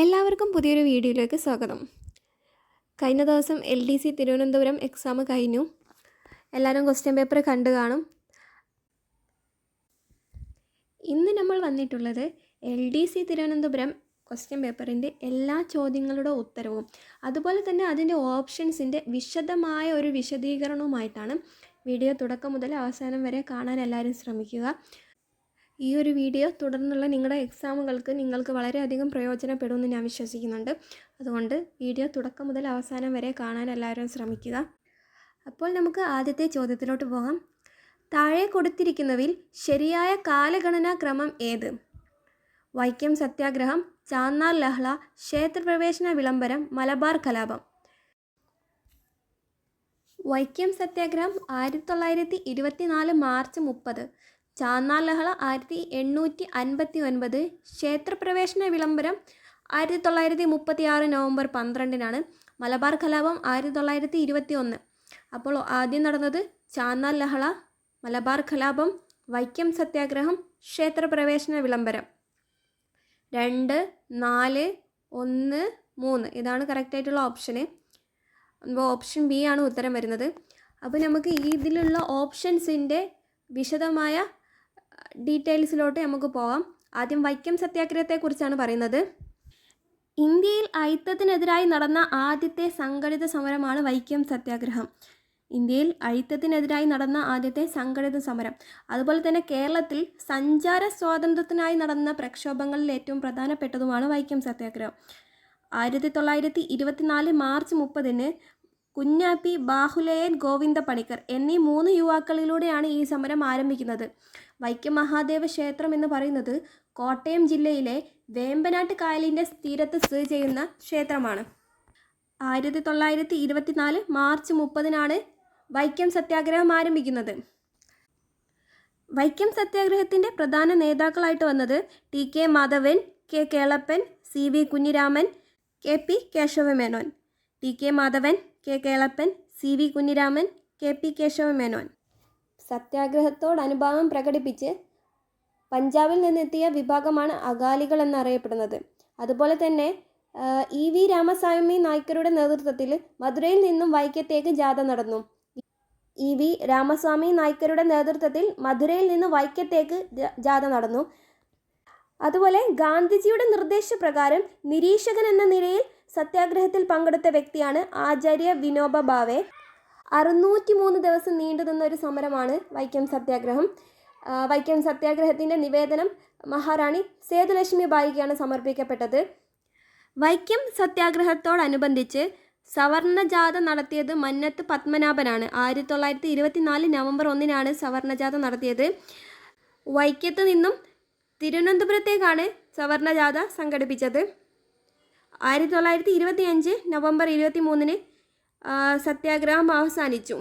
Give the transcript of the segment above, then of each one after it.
എല്ലാവർക്കും പുതിയൊരു വീഡിയോയിലേക്ക് സ്വാഗതം. കഴിഞ്ഞ ദിവസം L D C Thiruvananthapuram exam കഴിഞ്ഞു. എല്ലാവരും ക്വസ്റ്റ്യൻ പേപ്പർ കണ്ടു കാണും. ഇന്ന് നമ്മൾ വന്നിട്ടുള്ളത് L D C Thiruvananthapuram question പേപ്പറിന്റെ എല്ലാ ചോദ്യങ്ങളുടെ ഉത്തരവും അതുപോലെ തന്നെ അതിന്റെ ഓപ്ഷൻസിന്റെ വിശദമായ ഒരു വിശദീകരണവുമായിട്ടാണ് വീഡിയോ തുടക്കം മുതൽ അവസാനം വരെ കാണാൻ എല്ലാവരും ശ്രമിക്കുക. ഈ ഒരു വീഡിയോ തുടർന്നുള്ള നിങ്ങളുടെ എക്സാമുകൾക്ക് നിങ്ങൾക്ക് വളരെയധികം പ്രയോജനപ്പെടുമെന്ന് ഞാൻ വിശ്വസിക്കുന്നുണ്ട്. അതുകൊണ്ട് വീഡിയോ തുടക്കം മുതൽ അവസാനം വരെ കാണാൻ എല്ലാവരും ശ്രമിക്കുക. അപ്പോൾ നമുക്ക് ആദ്യത്തെ ചോദ്യത്തിലോട്ട് പോകാം. താഴെ കൊടുത്തിരിക്കുന്നവയിൽ ശരിയായ കാലഗണനാ ക്രമം ഏത്? വൈക്കം സത്യാഗ്രഹം ചാന്നാർ ലഹള ക്ഷേത്രപ്രവേശന വിളംബരം മലബാർ കലാപം. വൈക്കം സത്യാഗ്രഹം ആയിരത്തി തൊള്ളായിരത്തി ഇരുപത്തിനാല് മാർച്ച് മുപ്പത്. ചാന്നാർ ലഹള ആയിരത്തി എണ്ണൂറ്റി അൻപത്തി ഒൻപത് ക്ഷേത്രപ്രവേശന വിളംബരം ആയിരത്തി തൊള്ളായിരത്തി മുപ്പത്തി ആറ് നവംബർ പന്ത്രണ്ടിനാണ് മലബാർ കലാപം ആയിരത്തി തൊള്ളായിരത്തി ഇരുപത്തി ഒന്ന് അപ്പോൾ ആദ്യം നടന്നത് ചാന്നാർ ലഹള മലബാർ കലാപം വൈക്കം സത്യാഗ്രഹം ക്ഷേത്രപ്രവേശന വിളംബരം. രണ്ട് നാല് ഒന്ന് മൂന്ന്. ഇതാണ് കറക്റ്റായിട്ടുള്ള ഓപ്ഷന് അപ്പോൾ ഓപ്ഷൻ ബി ആണ് ഉത്തരം വരുന്നത്. അപ്പോൾ നമുക്ക് ഇതിലുള്ള ഓപ്ഷൻസിന്റെ വിശദമായ ഡീറ്റെയിൽസിലോട്ട് നമുക്ക് പോകാം ആദ്യം വൈക്കം സത്യാഗ്രഹത്തെക്കുറിച്ചാണ് പറയുന്നത്. ഇന്ത്യയിൽ അയിത്തത്തിനെതിരായി നടന്ന ആദ്യത്തെ സംഘടിത സമരമാണ് വൈക്കം സത്യാഗ്രഹം. ഇന്ത്യയിൽ അയിത്തത്തിനെതിരായി നടന്ന ആദ്യത്തെ സംഘടിത സമരം. അതുപോലെ തന്നെ കേരളത്തിൽ സഞ്ചാര സ്വാതന്ത്ര്യത്തിനായി നടന്ന പ്രക്ഷോഭങ്ങളിൽ ഏറ്റവും പ്രധാനപ്പെട്ടതുമാണ് വൈക്കം സത്യാഗ്രഹം. ആയിരത്തി തൊള്ളായിരത്തി ഇരുപത്തിനാല് മാർച്ച് മുപ്പതിന് കുഞ്ഞാപ്പി ബാഹുലയൻ ഗോവിന്ദ പണിക്കർ എന്നീ മൂന്ന് യുവാക്കളിലൂടെയാണ് ഈ സമരം ആരംഭിക്കുന്നത്. വൈക്കം മഹാദേവ ക്ഷേത്രം എന്ന് പറയുന്നത് കോട്ടയം ജില്ലയിലെ വേമ്പനാട്ട് കായലിന്റെ തീരത്ത് സ്ഥിതി ചെയ്യുന്ന ക്ഷേത്രമാണ്. ആയിരത്തി തൊള്ളായിരത്തി ഇരുപത്തിനാല് മാർച്ച് മുപ്പതിനാണ് വൈക്കം സത്യാഗ്രഹം ആരംഭിക്കുന്നത്. വൈക്കം സത്യാഗ്രഹത്തിന്റെ പ്രധാന നേതാക്കളായിട്ട് വന്നത് T K Madhavan K Kelappan C V Kunhiraman K P Kesava Menon. T K Madhavan K Kelappan C V Kunhiraman K P Kesava Menon. സത്യാഗ്രഹത്തോട് അനുഭാവം പ്രകടിപ്പിച്ച് പഞ്ചാബിൽ നിന്നെത്തിയ വിഭാഗമാണ് അകാലികൾ എന്നറിയപ്പെടുന്നത് അതുപോലെ തന്നെ ഇ വി രാമസ്വാമി നായ്ക്കരുടെ നേതൃത്വത്തിൽ മധുരയിൽ നിന്നും വൈക്കത്തേക്ക് ജാഥ നടന്നു. ഇ വി രാമസ്വാമി നായ്ക്കരുടെ നേതൃത്വത്തിൽ മധുരയിൽ നിന്ന് വൈക്കത്തേക്ക് ജാഥ നടന്നു. അതുപോലെ ഗാന്ധിജിയുടെ നിർദ്ദേശപ്രകാരം നിരീക്ഷകൻ എന്ന നിലയിൽ സത്യാഗ്രഹത്തിൽ പങ്കെടുത്ത വ്യക്തിയാണ് ആചാര്യ വിനോബ ഭാവെ അറുന്നൂറ്റി മൂന്ന് ദിവസം നീണ്ടു നിന്ന ഒരു സമരമാണ് വൈക്കം സത്യാഗ്രഹം. വൈക്കം സത്യാഗ്രഹത്തിന്റെ നിവേദനം മഹാറാണി സേതുലക്ഷ്മി ബായിക്കാണ് സമർപ്പിക്കപ്പെട്ടത്. വൈക്കം സത്യാഗ്രഹത്തോടനുബന്ധിച്ച് സവർണജാഥ നടത്തിയത് മന്നത്ത് പത്മനാഭനാണ്. ആയിരത്തി തൊള്ളായിരത്തി ഇരുപത്തിനാല് നവംബർ ഒന്നിനാണ് സവർണജാഥ നടത്തിയത്. വൈക്കത്ത് നിന്നും തിരുവനന്തപുരത്തേക്കാണ് സവർണജാഥ സംഘടിപ്പിച്ചത്. ആയിരത്തി തൊള്ളായിരത്തി ഇരുപത്തി അഞ്ച് നവംബർ ഇരുപത്തി മൂന്നിന് സത്യാഗ്രഹം അവസാനിച്ചു.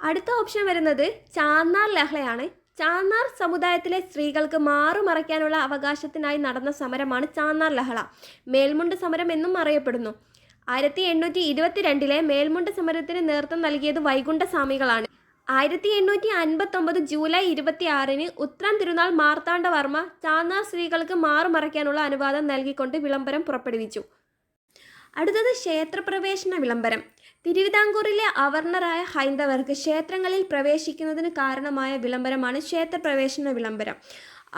അടുത്ത ഓപ്ഷൻ വരുന്നത് ചാന്നാർ ലഹളയാണ്. ചാന്നാർ സമുദായത്തിലെ സ്ത്രീകൾക്ക് മാറുമറയ്ക്കാനുള്ള അവകാശത്തിനായി നടന്ന സമരമാണ് ചാന്നാർ ലഹള. മേൽമുണ്ട് സമരം എന്നും അറിയപ്പെടുന്നു. ആയിരത്തി എണ്ണൂറ്റി ഇരുപത്തിരണ്ടിലെ മേൽമുണ്ട് സമരത്തിന് നേതൃത്വം നൽകിയത് വൈകുണ്ഠസ്വാമികളാണ് ആയിരത്തി എണ്ണൂറ്റി അൻപത്തൊമ്പത് ജൂലൈ ഇരുപത്തി ആറിന് ഉത്രം തിരുനാൾ മാർത്താണ്ഡവർമ്മ ചാന്നാർ സ്ത്രീകൾക്ക് മാറുമറയ്ക്കാനുള്ള അനുവാദം നൽകിക്കൊണ്ട് വിളംബരം പുറപ്പെടുവിച്ചു. അടുത്തത് ക്ഷേത്രപ്രവേശന വിളംബരം. തിരുവിതാംകൂറിലെ അവർണറായ ഹൈന്ദവർക്ക് ക്ഷേത്രങ്ങളിൽ പ്രവേശിക്കുന്നതിന് കാരണമായ വിളംബരമാണ് ക്ഷേത്രപ്രവേശന വിളംബരം.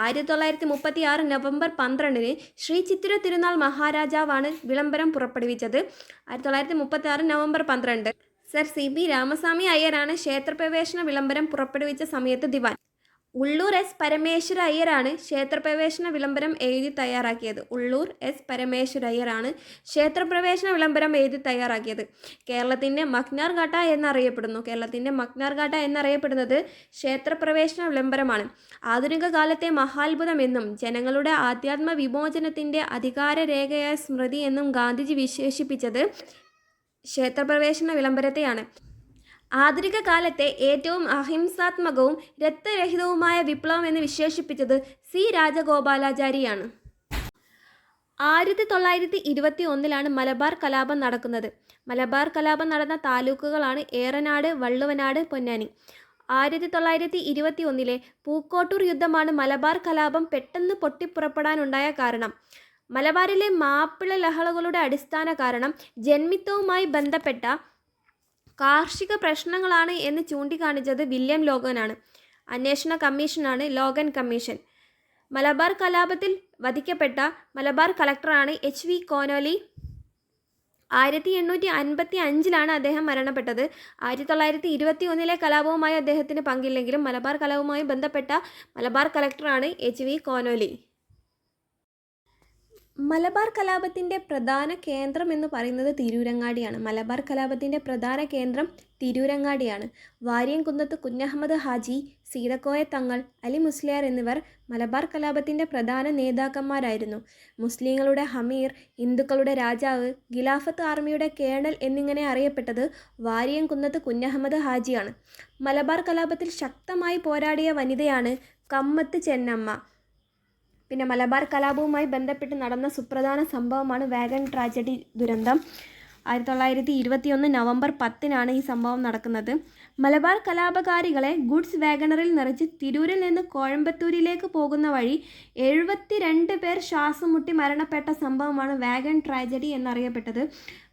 ആയിരത്തി തൊള്ളായിരത്തി മുപ്പത്തി ആറ് നവംബർ പന്ത്രണ്ടിന് ശ്രീ ചിത്തിര തിരുനാൾ മഹാരാജാവാണ് വിളംബരം പുറപ്പെടുവിച്ചത്. ആയിരത്തി തൊള്ളായിരത്തി മുപ്പത്തി ആറ് നവംബർ പന്ത്രണ്ട്. സർ സി ബി രാമസ്വാമി അയ്യരാണ് ക്ഷേത്രപ്രവേശന വിളംബരം പുറപ്പെടുവിച്ച സമയത്ത് ദിവാൻ. ഉള്ളൂർ എസ് പരമേശ്വര അയ്യരാണ് ക്ഷേത്രപ്രവേശന വിളംബരം എഴുതി തയ്യാറാക്കിയത്. ഉള്ളൂർ എസ് പരമേശ്വര അയ്യരാണ് ക്ഷേത്രപ്രവേശന വിളംബരം എഴുതി തയ്യാറാക്കിയത്. കേരളത്തിന്റെ മക്നാർ ഘാട്ട എന്നറിയപ്പെടുന്നു. കേരളത്തിന്റെ മക്നാർ ഘാട്ട എന്നറിയപ്പെടുന്നത് ക്ഷേത്രപ്രവേശന വിളംബരമാണ്. ആധുനിക കാലത്തെ മഹാത്ഭുതം എന്നും ജനങ്ങളുടെ ആധ്യാത്മ വിമോചനത്തിന്റെ അധികാര രേഖയായ സ്മൃതി എന്നും ഗാന്ധിജി വിശേഷിപ്പിച്ചത് ക്ഷേത്രപ്രവേശന വിളംബരത്തെയാണ്. ആധുനിക കാലത്തെ ഏറ്റവും അഹിംസാത്മകവും രക്തരഹിതവുമായ വിപ്ലവം എന്ന് വിശേഷിപ്പിച്ചത് സി രാജഗോപാലാചാരിയാണ്. ആയിരത്തി തൊള്ളായിരത്തി ഇരുപത്തി ഒന്നിലാണ് മലബാർ കലാപം നടക്കുന്നത്. മലബാർ കലാപം നടന്ന താലൂക്കുകളാണ് ഏറനാട് വള്ളുവനാട് പൊന്നാനി. ആയിരത്തി തൊള്ളായിരത്തി ഇരുപത്തി ഒന്നിലെ പൂക്കോട്ടൂർ യുദ്ധമാണ് മലബാർ കലാപം പെട്ടെന്ന് പൊട്ടിപ്പുറപ്പെടാനുണ്ടായ കാരണം. മലബാറിലെ മാപ്പിള ലഹളകളുടെ അടിസ്ഥാന കാരണം ജന്മിത്തവുമായി ബന്ധപ്പെട്ട കാർഷിക പ്രശ്നങ്ങളാണ് എന്ന് ചൂണ്ടിക്കാണിച്ചത് വില്യം ലോഗനാണ്. അന്വേഷണ കമ്മീഷനാണ് ലോഗൻ കമ്മീഷൻ. മലബാർ കലാപത്തിൽ വധിക്കപ്പെട്ട മലബാർ കളക്ടറാണ് എച്ച് വി കോനോലി. ആയിരത്തി എണ്ണൂറ്റി അൻപത്തി അഞ്ചിലാണ് അദ്ദേഹം മരണപ്പെട്ടത്. ആയിരത്തി തൊള്ളായിരത്തി ഇരുപത്തി ഒന്നിലെ കലാപവുമായി അദ്ദേഹത്തിന് പങ്കില്ലെങ്കിലും മലബാർ കലാപവുമായി ബന്ധപ്പെട്ട മലബാർ കളക്ടറാണ് എച്ച് വി കോനോലി. മലബാർ കലാപത്തിന്റെ പ്രധാന കേന്ദ്രം എന്ന് പറയുന്നത് തിരൂരങ്ങാടിയാണ്. മലബാർ കലാപത്തിന്റെ പ്രധാന കേന്ദ്രം തിരൂരങ്ങാടിയാണ്. വാര്യംകുന്നത്ത് കുഞ്ഞഹമ്മദ് ഹാജി സീതക്കോയ തങ്ങൾ അലി മുസ്ലിയാർ എന്നിവർ മലബാർ കലാപത്തിന്റെ പ്രധാന നേതാക്കന്മാരായിരുന്നു. മുസ്ലിങ്ങളുടെ ഹമീർ ഹിന്ദുക്കളുടെ രാജാവ് ഖിലാഫത്ത് ആർമിയുടെ കേണൽ എന്നിങ്ങനെ അറിയപ്പെട്ടത് വാര്യംകുന്നത്ത് കുഞ്ഞഹമ്മദ് ഹാജിയാണ്. മലബാർ കലാപത്തിൽ ശക്തമായി പോരാടിയ വനിതയാണ് കമ്മത്ത് ചെന്നമ്മ. പിന്നെ മലബാർ കലാപവുമായി ബന്ധപ്പെട്ട് നടന്ന സുപ്രധാന സംഭവമാണ് വാഗൺ ട്രാജഡി ദുരന്തം. ആയിരത്തി തൊള്ളായിരത്തി ഇരുപത്തിയൊന്ന് നവംബർ പത്തിനാണ് ഈ സംഭവം നടക്കുന്നത്. മലബാർ കലാപകാരികളെ ഗുഡ്സ് വാഗണറിൽ നിറച്ച് തിരൂരിൽ നിന്ന് കോയമ്പത്തൂരിലേക്ക് പോകുന്ന വഴി എഴുപത്തിരണ്ട് പേർ ശ്വാസം മുട്ടി മരണപ്പെട്ട സംഭവമാണ് വാഗൺ ട്രാജഡി എന്നറിയപ്പെട്ടത്.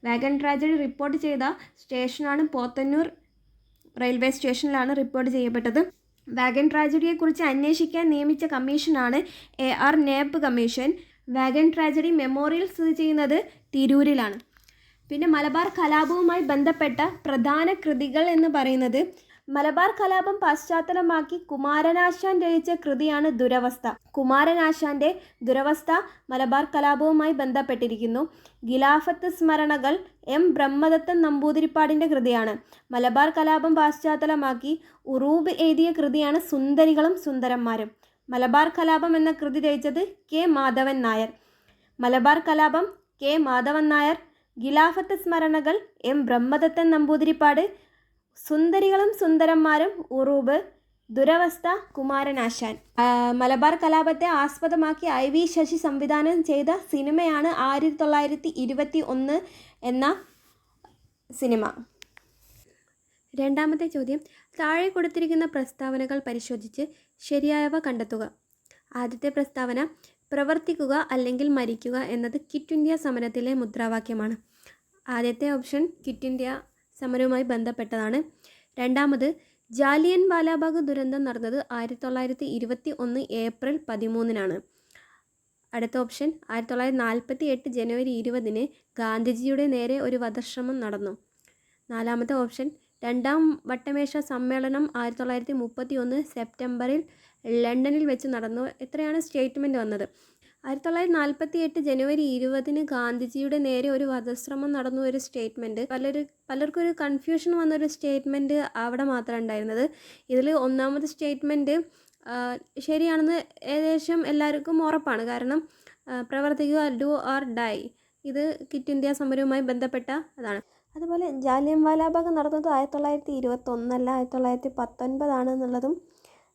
വാഗൺ ട്രാജഡി റിപ്പോർട്ട് ചെയ്ത സ്റ്റേഷനാണ് പോത്തന്നൂർ റെയിൽവേ സ്റ്റേഷനിലാണ് റിപ്പോർട്ട് ചെയ്യപ്പെട്ടത്. വാഗൺ ട്രാജഡിയെക്കുറിച്ച് അന്വേഷിക്കാൻ നിയമിച്ച കമ്മീഷനാണ് A R Knapp commission. Wagon tragedy memorial സ്ഥിതി ചെയ്യുന്നത് തിരൂരിലാണ്. പിന്നെ മലബാർ കലാപവുമായി ബന്ധപ്പെട്ട പ്രധാന കൃതികൾ എന്ന് പറയുന്നത് മലബാർ കലാപം പശ്ചാത്തലമാക്കി കുമാരനാശാൻ രചിച്ച കൃതിയാണ് ദുരവസ്ഥ. കുമാരനാശാന്റെ ദുരവസ്ഥ മലബാർ കലാപവുമായി ബന്ധപ്പെട്ടിരിക്കുന്നു. ഗിലാഫത്ത് സ്മരണകൾ എം. ബ്രഹ്മദത്തൻ നമ്പൂതിരിപ്പാടിന്റെ കൃതിയാണ്. മലബാർ കലാപം പശ്ചാത്തലമാക്കി ഉറൂബ് എഴുതിയ കൃതിയാണ് സുന്ദരികളും സുന്ദരന്മാരും. മലബാർ കലാപം എന്ന കൃതി രചിച്ചത് കെ. മാധവൻ നായർ. മലബാർ കലാപം കെ. മാധവൻ നായർ. ഗിലാഫത്ത് സ്മരണകൾ എം. ബ്രഹ്മദത്തൻ നമ്പൂതിരിപ്പാട് സുന്ദരികളും സുന്ദരന്മാരും ഉറൂബ് ദുരവസ്ഥ കുമാരനാശാൻ. മലബാർ കലാപത്തെ ആസ്പദമാക്കി ഐ വി ശശി സംവിധാനം ചെയ്ത സിനിമയാണ് ആയിരത്തി തൊള്ളായിരത്തി ഇരുപത്തി ഒന്ന് എന്ന സിനിമ. രണ്ടാമത്തെ ചോദ്യം. താഴെ കൊടുത്തിരിക്കുന്ന പ്രസ്താവനകൾ പരിശോധിച്ച് ശരിയായവ കണ്ടെത്തുക. ആദ്യത്തെ പ്രസ്താവന പ്രവർത്തിക്കുക അല്ലെങ്കിൽ മരിക്കുക എന്നത് കിറ്റ് ഇന്ത്യ സമരത്തിലെ മുദ്രാവാക്യമാണ്. ആദ്യത്തെ ഓപ്ഷൻ കിറ്റ് ഇന്ത്യ സമരവുമായി ബന്ധപ്പെട്ടതാണ്. രണ്ടാമത് ജാലിയൻ വാലാബാഗ് ദുരന്തം നടന്നത് ആയിരത്തി തൊള്ളായിരത്തി ഇരുപത്തി ഒന്ന് ഏപ്രിൽ പതിമൂന്നിനാണ്. അടുത്ത ഓപ്ഷൻ ആയിരത്തി തൊള്ളായിരത്തി നാൽപ്പത്തി എട്ട് ജനുവരി ഇരുപതിന് ഗാന്ധിജിയുടെ നേരെ ഒരു വധശ്രമം നടന്നു. നാലാമത്തെ ഓപ്ഷൻ രണ്ടാം വട്ടമേശ സമ്മേളനം ആയിരത്തി തൊള്ളായിരത്തി മുപ്പത്തി ഒന്ന് സെപ്റ്റംബറിൽ ലണ്ടനിൽ വെച്ച് നടന്നു. എത്രയാണ് സ്റ്റേറ്റ്മെന്റ് വന്നത്. ആയിരത്തി തൊള്ളായിരത്തി നാൽപ്പത്തി എട്ട് ജനുവരി ഇരുപതിന് ഗാന്ധിജിയുടെ നേരെ ഒരു വധശ്രമം നടന്നു ഒരു സ്റ്റേറ്റ്മെന്റ് പലരും പലർക്കും ഒരു കൺഫ്യൂഷൻ വന്നൊരു സ്റ്റേറ്റ്മെന്റ് അവിടെ മാത്രം ഉണ്ടായിരുന്നത്. ഇതിൽ ഒന്നാമത് സ്റ്റേറ്റ്മെന്റ് ശരിയാണെന്ന് ഏകദേശം എല്ലാവർക്കും ഉറപ്പാണ്. കാരണം പ്രവർത്തിക്കുക ഡു ഓർ ഡൈ ഇത് കിറ്റ് ഇന്ത്യ സമരവുമായി ബന്ധപ്പെട്ട അതാണ്. അതുപോലെ ജാലിയൻ വാലാബാഗ് നടന്നത് ആയിരത്തി തൊള്ളായിരത്തി ഇരുപത്തൊന്നല്ല ആയിരത്തി തൊള്ളായിരത്തി പത്തൊൻപതാണ് എന്നുള്ളതും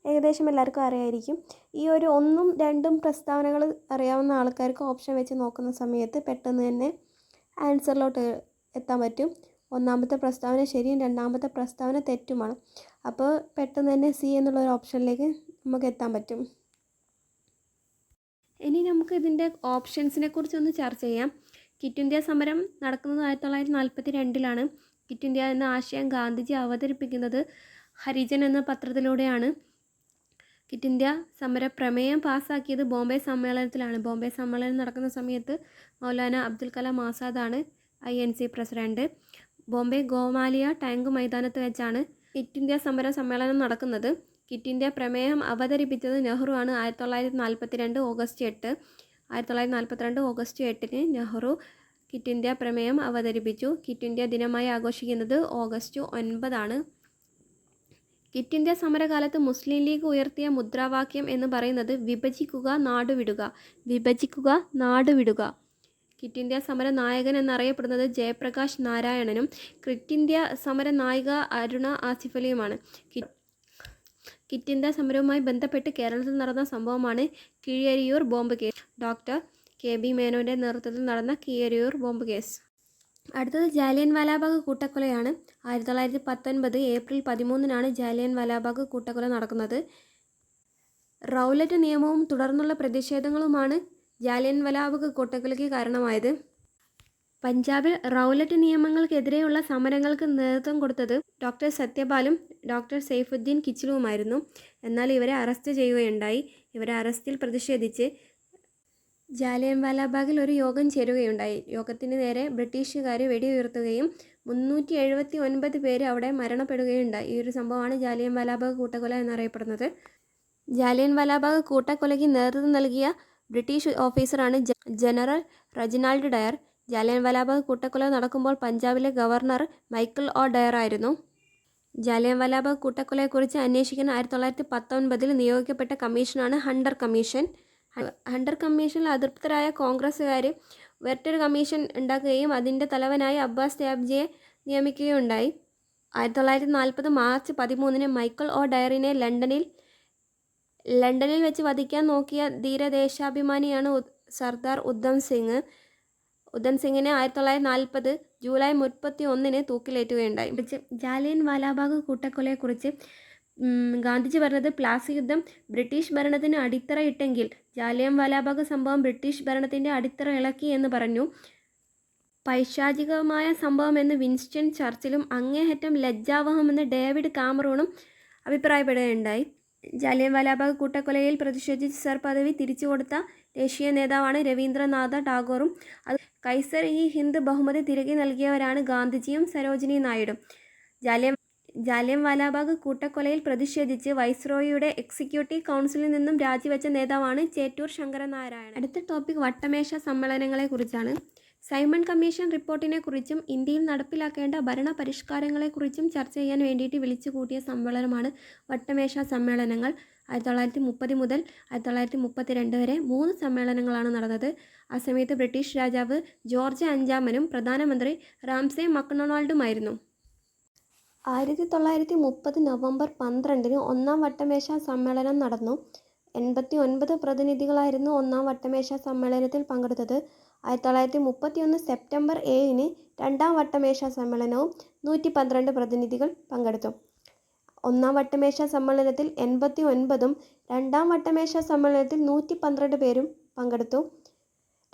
ഏകദേശം എല്ലാവർക്കും അറിയായിരിക്കും. ഈ ഒരു ഒന്നും രണ്ടും പ്രസ്താവനകൾ അറിയാവുന്ന ആൾക്കാർക്ക് ഓപ്ഷൻ വെച്ച് നോക്കുന്ന സമയത്ത് പെട്ടെന്ന് തന്നെ ആൻസറിലോട്ട് എത്താൻ പറ്റും. ഒന്നാമത്തെ പ്രസ്താവന ശരിയും രണ്ടാമത്തെ പ്രസ്താവന തെറ്റുമാണ്. അപ്പോൾ പെട്ടെന്ന് തന്നെ സി എന്നുള്ള ഒരു ഓപ്ഷനിലേക്ക് നമുക്ക് എത്താൻ പറ്റും. ഇനി നമുക്ക് ഇതിന്റെ ഓപ്ഷൻസിനെ കുറിച്ചൊന്ന് ചർച്ച ചെയ്യാം. കിറ്റ് ഇന്ത്യ സമരം നടക്കുന്നത് ആയിരത്തി തൊള്ളായിരത്തി നാൽപ്പത്തി രണ്ടിലാണ് കിറ്റ് ഇന്ത്യ എന്ന ആശയം ഗാന്ധിജി അവതരിപ്പിക്കുന്നത് ഹരിജൻ എന്ന പത്രത്തിലൂടെയാണ്. കിറ്റ് ഇന്ത്യ സമര പ്രമേയം പാസ്സാക്കിയത് ബോംബെ സമ്മേളനത്തിലാണ്. ബോംബെ സമ്മേളനം നടക്കുന്ന സമയത്ത് Maulana Abdul Kalam ആസാദാണ് I N C president Bombay Gowalia tank മൈതാനത്ത് വെച്ചാണ് കിറ്റ് ഇന്ത്യ സമര സമ്മേളനം നടക്കുന്നത്. കിറ്റ് ഇന്ത്യ പ്രമേയം അവതരിപ്പിച്ചത് നെഹ്റു ആണ്. ആയിരത്തി തൊള്ളായിരത്തി നാൽപ്പത്തി രണ്ട് ഓഗസ്റ്റ് എട്ട്. ആയിരത്തി തൊള്ളായിരത്തി നാൽപ്പത്തിരണ്ട് ഓഗസ്റ്റ് എട്ടിന് നെഹ്റു കിറ്റ് ഇന്ത്യ പ്രമേയം അവതരിപ്പിച്ചു. കിറ്റ് ഇന്ത്യ ദിനമായി ആഘോഷിക്കുന്നത് ഓഗസ്റ്റ് ഒൻപതാണ്. കിറ്റ് ഇന്ത്യ സമരകാലത്ത് മുസ്ലിം ലീഗ് ഉയർത്തിയ മുദ്രാവാക്യം എന്ന് പറയുന്നത് വിഭജിക്കുക നാടുവിടുക. വിഭജിക്കുക നാടുവിടുക. കിറ്റ് ഇന്ത്യ സമര നായകൻ എന്നറിയപ്പെടുന്നത് ജയപ്രകാശ് നാരായണനും ക്വിറ്റ് ഇന്ത്യ സമര നായിക അരുണ ആസിഫലിയുമാണ്. കിറ്റ് ഇന്ത്യ സമരവുമായി ബന്ധപ്പെട്ട് കേരളത്തിൽ നടന്ന സംഭവമാണ് Keezhariyur bomb case. Doctor K B മേനോന്റെ നേതൃത്വത്തിൽ നടന്ന കീഴരിയൂർ ബോംബ് കേസ്. അടുത്തത് ജാലിയൻ വാലാബാഗ് കൂട്ടക്കൊലയാണ്. ആയിരത്തി തൊള്ളായിരത്തി പത്തൊൻപത് ഏപ്രിൽ പതിമൂന്നിനാണ് ജാലിയൻ വാലാബാഗ് കൂട്ടക്കൊല നടക്കുന്നത്. റൗലറ്റ് നിയമവും തുടർന്നുള്ള പ്രതിഷേധങ്ങളുമാണ് ജാലിയൻ വാലാബാഗ് കൂട്ടക്കൊലയ്ക്ക് കാരണമായത്. പഞ്ചാബിൽ റൗലറ്റ് നിയമങ്ങൾക്കെതിരെയുള്ള സമരങ്ങൾക്ക് നേതൃത്വം കൊടുത്തത് ഡോക്ടർ സത്യപാലും ഡോക്ടർ സെയ്ഫുദ്ദീൻ കിച്ചിലുമായിരുന്നു. എന്നാൽ ഇവരെ അറസ്റ്റ് ചെയ്യുകയുണ്ടായി. ഇവരെ അറസ്റ്റിൽ പ്രതിഷേധിച്ച് ജാലിയൻ വാലാബാഗിൽ ഒരു യോഗം ചേരുകയുണ്ടായി. യോഗത്തിന് നേരെ ബ്രിട്ടീഷുകാർ വെടിയുയർത്തുകയും മുന്നൂറ്റി എഴുപത്തി ഒൻപത് പേര് അവിടെ മരണപ്പെടുകയുണ്ടായി. ഈ ഒരു സംഭവമാണ് ജാലിയൻവാലാബാഗ് കൂട്ടക്കൊല എന്നറിയപ്പെടുന്നത്. ജാലിയൻവാലാബാഗ് കൂട്ടക്കൊലയ്ക്ക് നേതൃത്വം നൽകിയ ബ്രിട്ടീഷ് ഓഫീസറാണ് ജനറൽ റജിനാൾഡ് ഡയർ. ജാലിയൻവാലാബാഗ് കൂട്ടക്കൊല നടക്കുമ്പോൾ പഞ്ചാബിലെ ഗവർണർ മൈക്കിൾ ഒ ഡയർ ആയിരുന്നു. ജാലിയൻവാലാബാഗ് കൂട്ടക്കൊലയെക്കുറിച്ച് അന്വേഷിക്കാൻ ആയിരത്തി തൊള്ളായിരത്തി പത്തൊൻപതിൽ നിയോഗിക്കപ്പെട്ട കമ്മീഷനാണ് ഹണ്ടർ കമ്മീഷൻ. ഹണ്ടർ കമ്മീഷനിൽ അതൃപ്തരായ കോൺഗ്രസ്സുകാർ വെർട്ടർ കമ്മീഷൻ ഉണ്ടാക്കുകയും അതിന്റെ തലവനായി അബ്ബാസ് ത്യാബ്ജിയെ നിയമിക്കുകയുണ്ടായി. ആയിരത്തി തൊള്ളായിരത്തി നാൽപ്പത് മാർച്ച് പതിമൂന്നിന് മൈക്കിൾ ഒ ഡയറിനെ ലണ്ടനിൽ ലണ്ടനിൽ വെച്ച് വധിക്കാൻ നോക്കിയ ധീരദേശാഭിമാനിയാണ് സർദാർ ഉദ്ധം സിംഗ്. ഉദ്ധം സിംഗിനെ ആയിരത്തി തൊള്ളായിരത്തി നാൽപ്പത് ജൂലൈ മുപ്പത്തി ഒന്നിന് തൂക്കിലേറ്റുകയുണ്ടായി. ജാലിയൻ വാലാബാഗ് കൂട്ടക്കൊലയെക്കുറിച്ച് ഗാന്ധിജി പറഞ്ഞത് പ്ലാസി യുദ്ധം ബ്രിട്ടീഷ് ഭരണത്തിന് അടിത്തറയിട്ടെങ്കിൽ ജാലിയൻ വാലാബാഗ് സംഭവം ബ്രിട്ടീഷ് ഭരണത്തിന്റെ അടിത്തറ ഇളക്കി എന്ന് പറഞ്ഞു. പൈശാചികമായ സംഭവം എന്ന് വിൻസ്റ്റൺ ചർച്ചിലും അങ്ങേയറ്റം ലജ്ജാവഹമെന്ന് ഡേവിഡ് കാമറൂണും അഭിപ്രായപ്പെടുകയുണ്ടായി. ജാലിയൻ വാലാബാഗ് കൂട്ടക്കൊലയിൽ പ്രതിഷേധിച്ച് സർ പദവി തിരിച്ചു കൊടുത്ത ദേശീയ നേതാവാണ് രവീന്ദ്രനാഥ ടാഗോറും. അത് കൈസർ ഈ ഹിന്ദ് ബഹുമതി തിരികെ നൽകിയവരാണ് ഗാന്ധിജിയും സരോജിനി നായിഡും. ജാലിയൻ ജാലിയൻ വാലാബാഗ് കൂട്ടക്കൊലയിൽ പ്രതിഷേധിച്ച് വൈസ്രോയിയുടെ എക്സിക്യൂട്ടീവ് കൗൺസിലിൽ നിന്നും രാജിവെച്ച നേതാവാണ് ചേറ്റൂർ ശങ്കരനാരായണൻ. അടുത്ത ടോപ്പിക് വട്ടമേശ സമ്മേളനങ്ങളെക്കുറിച്ചാണ്. സൈമൺ കമ്മീഷൻ റിപ്പോർട്ടിനെക്കുറിച്ചും ഇന്ത്യയിൽ നടപ്പിലാക്കേണ്ട ഭരണ പരിഷ്കാരങ്ങളെക്കുറിച്ചും ചർച്ച ചെയ്യാൻ വേണ്ടിയിട്ട് വിളിച്ചു കൂട്ടിയ സമ്മേളനമാണ് വട്ടമേശ സമ്മേളനങ്ങൾ. ആയിരത്തി തൊള്ളായിരത്തി മുപ്പത് മുതൽ ആയിരത്തി തൊള്ളായിരത്തി മുപ്പത്തി രണ്ട് വരെ മൂന്ന് സമ്മേളനങ്ങളാണ് നടന്നത്. ആ സമയത്ത് ബ്രിട്ടീഷ് രാജാവ് ജോർജ് അഞ്ചാമനും പ്രധാനമന്ത്രി റാംസെ മക്ഡൊണാൾഡുമായിരുന്നു. ആയിരത്തി തൊള്ളായിരത്തി മുപ്പത് നവംബർ പന്ത്രണ്ടിന് ഒന്നാം വട്ടമേശ സമ്മേളനം നടന്നു. എൺപത്തി ഒൻപത് പ്രതിനിധികളായിരുന്നു ഒന്നാം വട്ടമേശ സമ്മേളനത്തിൽ പങ്കെടുത്തത്. ആയിരത്തി തൊള്ളായിരത്തി മുപ്പത്തി ഒന്ന് സെപ്റ്റംബർ ഏഴിന് രണ്ടാം വട്ടമേശ സമ്മേളനവും നൂറ്റി പന്ത്രണ്ട് പ്രതിനിധികൾ പങ്കെടുത്തു. ഒന്നാം വട്ടമേശ സമ്മേളനത്തിൽ എൺപത്തി ഒൻപതും രണ്ടാം വട്ടമേശ സമ്മേളനത്തിൽ നൂറ്റി പന്ത്രണ്ട് പേരും പങ്കെടുത്തു.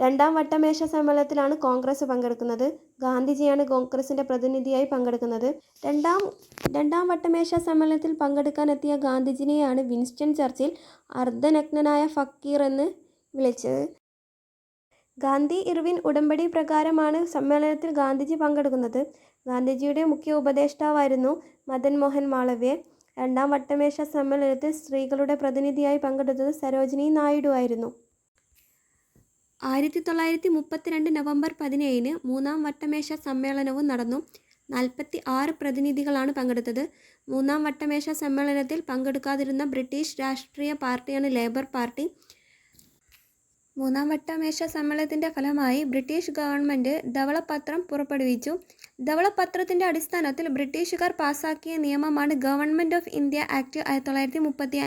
രണ്ടാം വട്ടമേശ സമ്മേളനത്തിലാണ് കോൺഗ്രസ് പങ്കെടുക്കുന്നത്. ഗാന്ധിജിയാണ് കോൺഗ്രസിന്റെ പ്രതിനിധിയായി പങ്കെടുക്കുന്നത്. രണ്ടാം രണ്ടാം വട്ടമേശ സമ്മേളനത്തിൽ പങ്കെടുക്കാനെത്തിയ ഗാന്ധിജിനെയാണ് വിൻസ്റ്റൺ ചർച്ചിൽ അർദ്ധനഗ്നനായ ഫക്കീർ എന്ന് വിളിച്ചത്. ഗാന്ധി ഇർവിൻ ഉടമ്പടി പ്രകാരമാണ് സമ്മേളനത്തിൽ ഗാന്ധിജി പങ്കെടുക്കുന്നത്. ഗാന്ധിജിയുടെ മുഖ്യ ഉപദേഷ്ടാവായിരുന്നു മദൻ മോഹൻ മാളവ്യ. രണ്ടാം വട്ടമേശ സമ്മേളനത്തിൽ സ്ത്രീകളുടെ പ്രതിനിധിയായി പങ്കെടുത്തത് സരോജിനി നായിഡു ആയിരുന്നു. ആയിരത്തി തൊള്ളായിരത്തി മുപ്പത്തിരണ്ട് നവംബർ പതിനേഴിന് മൂന്നാം വട്ടമേശ സമ്മേളനവും നടന്നു. നാൽപ്പത്തി ആറ് പ്രതിനിധികളാണ് പങ്കെടുത്തത്. മൂന്നാം വട്ടമേശ സമ്മേളനത്തിൽ പങ്കെടുക്കാതിരുന്ന ബ്രിട്ടീഷ് രാഷ്ട്രീയ പാർട്ടിയാണ് ലേബർ പാർട്ടി. മൂന്നാം വട്ടമേശ സമ്മേളനത്തിന്റെ ഫലമായി ബ്രിട്ടീഷ് ഗവൺമെന്റ് ധവളപത്രം പുറപ്പെടുവിച്ചു. ധവളപത്രത്തിന്റെ അടിസ്ഥാനത്തിൽ ബ്രിട്ടീഷുകാർ പാസാക്കിയ നിയമമാണ് ഗവൺമെന്റ് ഓഫ് ഇന്ത്യ ആക്ട് ആയിരത്തി തൊള്ളായിരത്തി മുപ്പത്തി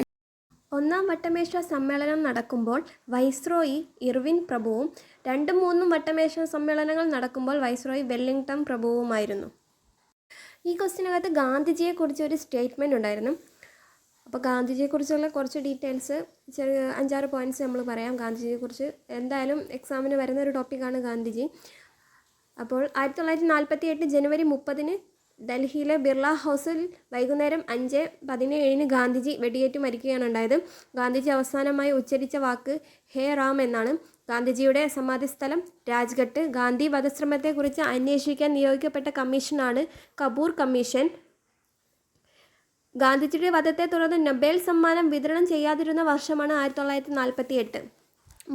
ഒന്നാം വട്ടമേശ സമ്മേളനം നടക്കുമ്പോൾ വൈസ്രോയി ഇർവിൻ പ്രഭുവും രണ്ടും മൂന്നും വട്ടമേശ സമ്മേളനങ്ങൾ നടക്കുമ്പോൾ വൈസ്രോയി വെല്ലിംഗ്ടൺ പ്രഭുവുമായിരുന്നു. ഈ ക്വസ്റ്റിനകത്ത് ഗാന്ധിജിയെക്കുറിച്ച് ഒരു സ്റ്റേറ്റ്മെന്റ് ഉണ്ടായിരുന്നു. അപ്പോൾ ഗാന്ധിജിയെക്കുറിച്ചുള്ള കുറച്ച് ഡീറ്റെയിൽസ് ചെറിയ അഞ്ചാറ് പോയിന്റ്സ് നമ്മൾ പറയാം. ഗാന്ധിജിയെക്കുറിച്ച് എന്തായാലും എക്സാമിന് വരുന്ന ഒരു ടോപ്പിക്കാണ് ഗാന്ധിജി. അപ്പോൾ ആയിരത്തി തൊള്ളായിരത്തി നാൽപ്പത്തി എട്ട് ജനുവരി മുപ്പതിന് ഡൽഹിയിലെ ബിർള ഹൗസിൽ വൈകുന്നേരം അഞ്ച് പതിനേഴിന് ഗാന്ധിജി വെടിയേറ്റ് മരിക്കുകയാണ് ഉണ്ടായത്. ഗാന്ധിജി അവസാനമായി ഉച്ചരിച്ച വാക്ക് ഹേ റാം എന്നാണ്. ഗാന്ധിജിയുടെ സമാധിസ്ഥലം രാജ്ഘട്ട്. ഗാന്ധി വധശ്രമത്തെക്കുറിച്ച് അന്വേഷിക്കാൻ നിയോഗിക്കപ്പെട്ട കമ്മീഷനാണ് കപൂർ കമ്മീഷൻ. ഗാന്ധിജിയുടെ വധത്തെ തുടർന്ന് നൊബേൽ സമ്മാനം വിതരണം ചെയ്യാതിരുന്ന വർഷമാണ് ആയിരത്തി തൊള്ളായിരത്തി നാൽപ്പത്തി എട്ട്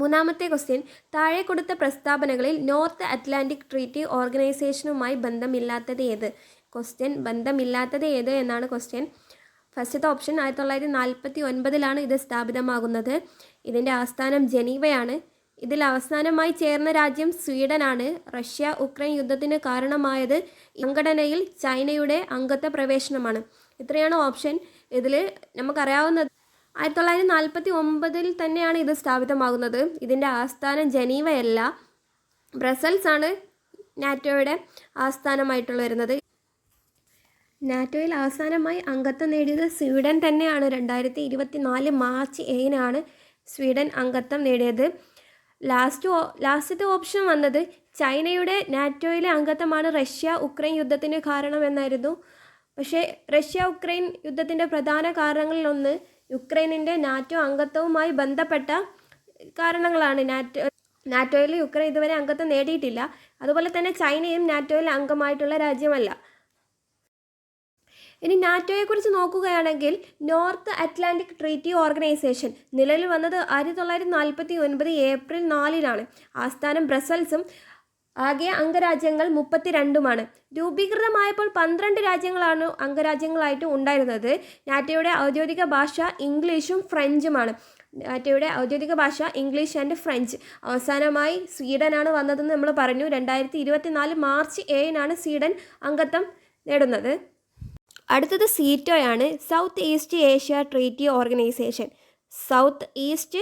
മൂന്നാമത്തെ ക്വസ്റ്റ്യൻ താഴെ കൊടുത്ത പ്രസ്താവനകളിൽ നോർത്ത് അറ്റ്ലാന്റിക് ട്രീറ്റി ഓർഗനൈസേഷനുമായി ബന്ധമില്ലാത്തത് ഏത്? ക്വസ്റ്റ്യൻ ബന്ധമില്ലാത്തത് ഏത് എന്നാണ് ക്വസ്റ്റ്യൻ. ഫസ്റ്റത്തെ ഓപ്ഷൻ ആയിരത്തി തൊള്ളായിരത്തി നാൽപ്പത്തി ഒൻപതിലാണ് ഇത് സ്ഥാപിതമാകുന്നത്. ഇതിന്റെ ആസ്ഥാനം ജനീവയാണ്. ഇതിൽ അവസാനമായി ചേർന്ന രാജ്യം സ്വീഡനാണ്. റഷ്യ ഉക്രൈൻ യുദ്ധത്തിന് കാരണമായത് സംഘടനയിൽ ചൈനയുടെ അംഗത്വ പ്രവേശനമാണ്. ഇത്രയാണ് ഓപ്ഷൻ. ഇതിൽ നമുക്കറിയാവുന്നത് ആയിരത്തി തൊള്ളായിരത്തി നാൽപ്പത്തി ഒമ്പതിൽ തന്നെയാണ് ഇത് സ്ഥാപിതമാകുന്നത്. ഇതിന്റെ ആസ്ഥാനം ജനീവയല്ല. ബ്രസൽസ് ആണ് നാറ്റോയുടെ ആസ്ഥാനമായിട്ടുള്ള വരുന്നത്. നാറ്റോയിൽ അവസാനമായി അംഗത്വം നേടിയത് സ്വീഡൻ തന്നെയാണ്. രണ്ടായിരത്തി ഇരുപത്തി നാല് മാർച്ച് ഏഴിനാണ് സ്വീഡൻ അംഗത്വം നേടിയത്. ലാസ്റ്റ് ലാസ്റ്റത്തെ ഓപ്ഷൻ വന്നത് ചൈനയുടെ നാറ്റോയിലെ അംഗത്വമാണ് റഷ്യ ഉക്രൈൻ യുദ്ധത്തിന് കാരണമെന്നായിരുന്നു. പക്ഷേ റഷ്യ ഉക്രൈൻ യുദ്ധത്തിന്റെ പ്രധാന കാരണങ്ങളിലൊന്ന് യുക്രൈനിന്റെ നാറ്റോ അംഗത്വവുമായി ബന്ധപ്പെട്ട കാരണങ്ങളാണ്. നാറ്റോ നാറ്റോയിൽ യുക്രൈൻ ഇതുവരെ അംഗത്വം നേടിയിട്ടില്ല. അതുപോലെ തന്നെ ചൈനയും നാറ്റോയിൽ അംഗമായിട്ടുള്ള രാജ്യമല്ല. ഇനി നാറ്റോയെക്കുറിച്ച് നോക്കുകയാണെങ്കിൽ നോർത്ത് അറ്റ്ലാന്റിക് ട്രീറ്റി ഓർഗനൈസേഷൻ നിലവിൽ വന്നത് ആയിരത്തി തൊള്ളായിരത്തി നാൽപ്പത്തി ഒൻപത് ഏപ്രിൽ നാലിനാണ്. ആസ്ഥാനം ബ്രസൽസും ആകെ അംഗരാജ്യങ്ങൾ മുപ്പത്തിരണ്ടുമാണ്. രൂപീകൃതമായപ്പോൾ പന്ത്രണ്ട് രാജ്യങ്ങളാണ് അംഗരാജ്യങ്ങളായിട്ട് ഉണ്ടായിരുന്നത്. നാറ്റോയുടെ ഔദ്യോഗിക ഭാഷ ഇംഗ്ലീഷും ഫ്രഞ്ചുമാണ്. നാറ്റോയുടെ ഔദ്യോഗിക ഭാഷ ഇംഗ്ലീഷ് ആൻഡ് ഫ്രഞ്ച്. അവസാനമായി സ്വീഡനാണ് വന്നതെന്ന് നമ്മൾ പറഞ്ഞു. രണ്ടായിരത്തി ഇരുപത്തിനാല് മാർച്ച് ഏഴിനാണ് സ്വീഡൻ അംഗത്വം നേടുന്നത്. അടുത്തത് സീറ്റോയാണ് south east Asia treaty organisation south east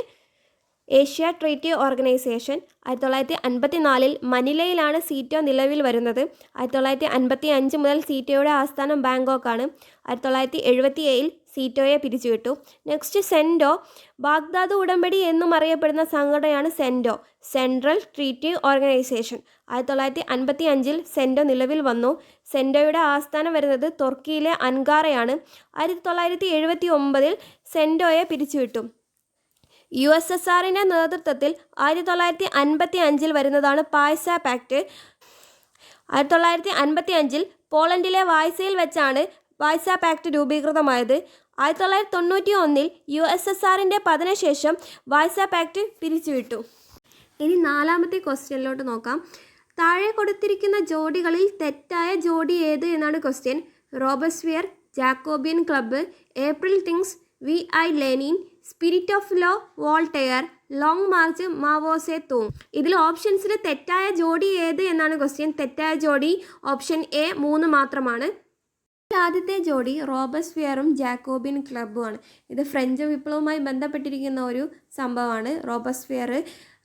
Asia treaty organisation ആയിരത്തി തൊള്ളായിരത്തി അൻപത്തി നാലിൽ മനിലയിലാണ് സീറ്റോ നിലവിൽ വരുന്നത്. ആയിരത്തി തൊള്ളായിരത്തി അൻപത്തി അഞ്ച് മുതൽ സീറ്റോയുടെ ആസ്ഥാനം ബാങ്കോക്കാണ്. ആയിരത്തി തൊള്ളായിരത്തി എഴുപത്തി ഏഴിൽ സീറ്റോയെ പിരിച്ചുവിട്ടു. നെക്സ്റ്റ് സെൻഡോ ബാഗ്ദാദ് ഉടമ്പടി എന്നും അറിയപ്പെടുന്ന സംഘടനയാണ് സെൻഡോ സെൻട്രൽ ട്രീറ്റി ഓർഗനൈസേഷൻ ആയിരത്തി തൊള്ളായിരത്തി അൻപത്തി അഞ്ചിൽ സെൻഡോ നിലവിൽ വന്നു. സെൻഡോയുടെ ആസ്ഥാനം വരുന്നത് തുർക്കിയിലെ അൻകാറയാണ് ആയിരത്തി തൊള്ളായിരത്തി എഴുപത്തി ഒമ്പതിൽ സെൻഡോയെ പിരിച്ചുവിട്ടു. യു എസ് എസ് ആറിന്റെ നേതൃത്വത്തിൽ ആയിരത്തി തൊള്ളായിരത്തി അൻപത്തി അഞ്ചിൽ വരുന്നതാണ് പായ്സ പാക്ട് ആയിരത്തി തൊള്ളായിരത്തി അൻപത്തി അഞ്ചിൽ പോളണ്ടിലെ വായ്സയിൽ വെച്ചാണ് വായ്സ പാക്ട് രൂപീകൃതമായത്. ആയിരത്തി തൊള്ളായിരത്തി തൊണ്ണൂറ്റി ഒന്നിൽ യു എസ് എസ് ആറിന്റെ പതനശേഷം വായ്സ ആക്ട് പിരിച്ചുവിട്ടു. ഇനി നാലാമത്തെ ക്വസ്റ്റ്യനിലോട്ട് നോക്കാം. താഴെ കൊടുത്തിരിക്കുന്ന ജോഡികളിൽ തെറ്റായ ജോഡി ഏത് എന്നാണ് question. Robespierre Jacobin club April theses V I Lenin spirit of law Voltaire long march Mao Tse Tung. ഇതിൽ ഓപ്ഷൻസിൽ തെറ്റായ ജോഡി ഏത് എന്നാണ് ക്വസ്റ്റ്യൻ. തെറ്റായ ജോഡി ഓപ്ഷൻ എ മൂന്ന് മാത്രമാണ്. ആദ്യത്തെ ജോഡി റോബസ്ഫിയറും ജാക്കോബിൻ ക്ലബ്ബുമാണ്. ഇത് ഫ്രഞ്ച് വിപ്ലവവുമായി ബന്ധപ്പെട്ടിരിക്കുന്ന ഒരു സംഭവമാണ്. റോബസ്ഫിയർ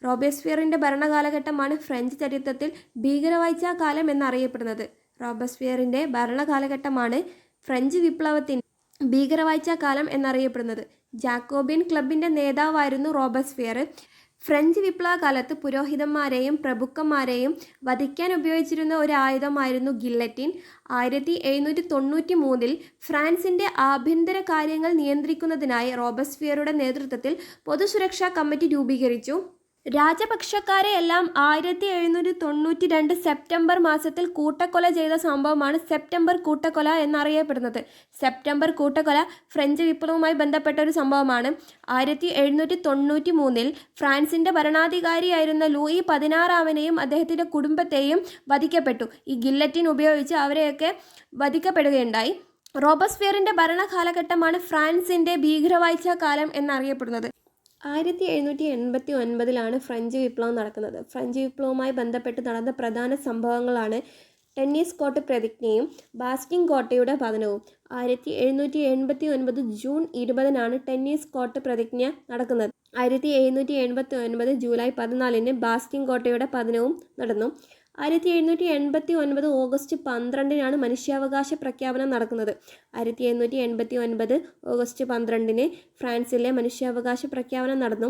റോബസ്ഫിയറിന്റെ ഭരണകാലഘട്ടമാണ് ഫ്രഞ്ച് ചരിത്രത്തിൽ ഭീകരവായിച്ച കാലം എന്നറിയപ്പെടുന്നത് റോബസ്ഫിയറിന്റെ ഭരണകാലഘട്ടമാണ് ഫ്രഞ്ച് വിപ്ലവത്തിന്റെ ഭീകരവായിച്ച കാലം എന്നറിയപ്പെടുന്നത്. ജാക്കോബിൻ ക്ലബിന്റെ നേതാവായിരുന്നു റോബസ്ഫിയർ ഫ്രഞ്ച് വിപ്ലവകാലത്ത് പുരോഹിതന്മാരെയും പ്രഭുക്കന്മാരെയും വധിക്കാൻ ഉപയോഗിച്ചിരുന്ന ഒരു ആയുധമായിരുന്നു ഗില്ലറ്റിൻ. ആയിരത്തി എഴുന്നൂറ്റി തൊണ്ണൂറ്റി മൂന്നിൽ ഫ്രാൻസിന്റെ ആഭ്യന്തര കാര്യങ്ങൾ നിയന്ത്രിക്കുന്നതിനായി റോബസ്ഫിയറുടെ നേതൃത്വത്തിൽ പൊതുസുരക്ഷാ കമ്മിറ്റി രൂപീകരിച്ചു. രാജപക്ഷക്കാരെ എല്ലാം ആയിരത്തി എഴുന്നൂറ്റി തൊണ്ണൂറ്റി രണ്ട് സെപ്റ്റംബർ മാസത്തിൽ കൂട്ടക്കൊല ചെയ്ത സംഭവമാണ് സെപ്റ്റംബർ കൂട്ടക്കൊല എന്നറിയപ്പെടുന്നത്. സെപ്റ്റംബർ കൂട്ടക്കൊല ഫ്രഞ്ച് വിപ്ലവവുമായി ബന്ധപ്പെട്ട ഒരു സംഭവമാണ്. ആയിരത്തി എഴുന്നൂറ്റി തൊണ്ണൂറ്റി മൂന്നിൽ ഫ്രാൻസിന്റെ ഭരണാധികാരിയായിരുന്ന ലൂയി പതിനാറാമനെയും അദ്ദേഹത്തിന്റെ കുടുംബത്തെയും വധിക്കപ്പെട്ടു. ഈ ഗില്ലറ്റിൻ ഉപയോഗിച്ച് അവരെയൊക്കെ വധിക്കപ്പെടുകയുണ്ടായി. റോബസ്ഫിയറിന്റെ ഭരണകാലഘട്ടമാണ് ഫ്രാൻസിന്റെ ഭീകരവാഴ്ച കാലം എന്നറിയപ്പെടുന്നത്. ആയിരത്തി എഴുന്നൂറ്റി എൺപത്തി ഒൻപതിലാണ് ഫ്രഞ്ച് വിപ്ലവം നടക്കുന്നത്. ഫ്രഞ്ച് വിപ്ലവവുമായി ബന്ധപ്പെട്ട് നടന്ന പ്രധാന സംഭവങ്ങളാണ് ടെന്നീസ് കോട്ട് പ്രതിജ്ഞയും ബാസ്റ്റിംഗ് കോട്ടയുടെ പതനവും. ആയിരത്തി എഴുന്നൂറ്റി എൺപത്തി ഒൻപത് ജൂൺ ഇരുപതിനാണ് ടെന്നീസ് കോട്ട് പ്രതിജ്ഞ നടക്കുന്നത്. ആയിരത്തി എഴുന്നൂറ്റി എൺപത്തി ഒൻപത് ജൂലൈ പതിനാലിന് ബാസ്റ്റിംഗ് കോട്ടയുടെ പതനവും നടന്നു. ആയിരത്തി എഴുന്നൂറ്റി എൺപത്തി ഒൻപത് ഓഗസ്റ്റ് പന്ത്രണ്ടിനാണ് മനുഷ്യാവകാശ പ്രഖ്യാപനം നടക്കുന്നത്. ആയിരത്തി എഴുന്നൂറ്റി എൺപത്തി ഒൻപത് ഓഗസ്റ്റ് പന്ത്രണ്ടിന് ഫ്രാൻസിലെ മനുഷ്യാവകാശ പ്രഖ്യാപനം നടന്നു.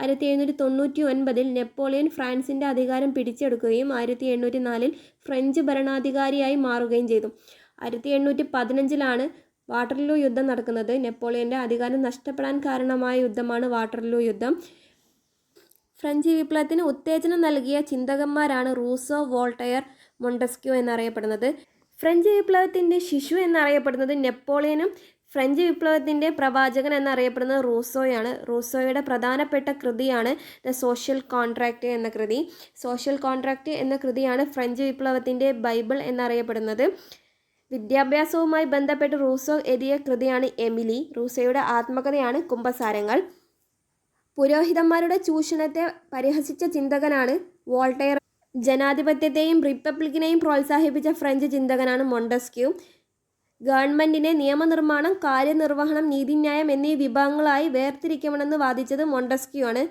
ആയിരത്തി എഴുന്നൂറ്റി തൊണ്ണൂറ്റി ഒൻപതിൽ നെപ്പോളിയൻ ഫ്രാൻസിന്റെ അധികാരം പിടിച്ചെടുക്കുകയും ആയിരത്തി എണ്ണൂറ്റി നാലിൽ ഫ്രഞ്ച് ഭരണാധികാരിയായി മാറുകയും ചെയ്തു. ആയിരത്തി എണ്ണൂറ്റി പതിനഞ്ചിലാണ് വാട്ടർലൂ യുദ്ധം നടക്കുന്നത്. നെപ്പോളിയന്റെ അധികാരം നഷ്ടപ്പെടാൻ കാരണമായ യുദ്ധമാണ് വാട്ടർലൂ യുദ്ധം. ഫ്രഞ്ച് വിപ്ലവത്തിന് ഉത്തേജനം നൽകിയ ചിന്തകന്മാരാണ് റൂസോ വോൾട്ടയർ മൊണ്ടസ്ക്യൂ എന്നറിയപ്പെടുന്നത്. ഫ്രഞ്ച് വിപ്ലവത്തിന്റെ ശിശു എന്നറിയപ്പെടുന്നത് നെപ്പോളിയനും ഫ്രഞ്ച് വിപ്ലവത്തിന്റെ പ്രവാചകൻ എന്നറിയപ്പെടുന്നത് റൂസോയാണ്. റൂസോയുടെ പ്രധാനപ്പെട്ട കൃതിയാണ് ദ സോഷ്യൽ കോൺട്രാക്റ്റ് എന്ന കൃതി. സോഷ്യൽ കോൺട്രാക്റ്റ് എന്ന കൃതിയാണ് ഫ്രഞ്ച് വിപ്ലവത്തിന്റെ ബൈബിൾ എന്നറിയപ്പെടുന്നത്. വിദ്യാഭ്യാസവുമായി ബന്ധപ്പെട്ട് റൂസോ എഴുതിയ കൃതിയാണ് എമിലി. റൂസോയുടെ ആത്മകഥയാണ് കുംഭസാരങ്ങൾ. പുരോഹിതന്മാരുടെ ചൂഷണത്തെ പരിഹസിച്ച ചിന്തകനാണ് വോൾട്ടയർ. ജനാധിപത്യത്തെയും റിപ്പബ്ലിക്കിനെയും പ്രോത്സാഹിപ്പിച്ച ഫ്രഞ്ച് ചിന്തകനാണ് മൊണ്ടസ്ക്യൂ. ഗവൺമെന്റിനെ നിയമനിർമ്മാണം കാര്യനിർവഹണം നീതിന്യായം എന്നീ വിഭാഗങ്ങളായി വേർതിരിക്കണമെന്ന് വാദിച്ചത് മൊണ്ടസ്ക്യൂ ആണ്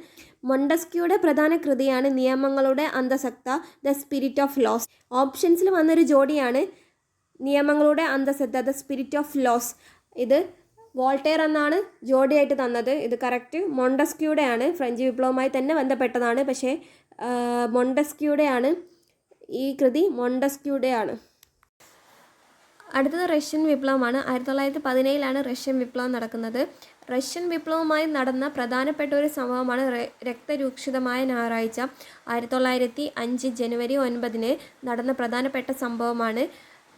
മൊണ്ടസ്ക്യൂയുടെ പ്രധാന കൃതിയാണ് നിയമങ്ങളുടെ അന്തസത്ത ദ സ്പിരിറ്റ് ഓഫ് ലോസ്. ഓപ്ഷൻസിൽ വന്നൊരു ജോഡിയാണ് നിയമങ്ങളുടെ അന്തസത്ത ദ സ്പിരിറ്റ് ഓഫ് ലോസ്. ഇത് വോൾട്ടേർ എന്നാണ് ജോഡിയായിട്ട് തന്നത്. ഇത് കറക്റ്റ് മൊണ്ടസ്ക്യൂടെ ആണ് ഫ്രഞ്ച് വിപ്ലവമായി തന്നെ ബന്ധപ്പെട്ടതാണ്. പക്ഷേ മൊണ്ടസ്ക്യൂടെ ആണ് ഈ കൃതി മൊണ്ടസ്ക്യൂടെ ആണ് അടുത്തത് റഷ്യൻ വിപ്ലവമാണ്. ആയിരത്തി തൊള്ളായിരത്തി പതിനേഴിലാണ് റഷ്യൻ വിപ്ലവം നടക്കുന്നത്. റഷ്യൻ വിപ്ലവവുമായി നടന്ന പ്രധാനപ്പെട്ട ഒരു സംഭവമാണ് രക്തരൂക്ഷിതമായ ഞായറാഴ്ച. ആയിരത്തി തൊള്ളായിരത്തി അഞ്ച് ജനുവരി ഒൻപതിന് നടന്ന പ്രധാനപ്പെട്ട സംഭവമാണ്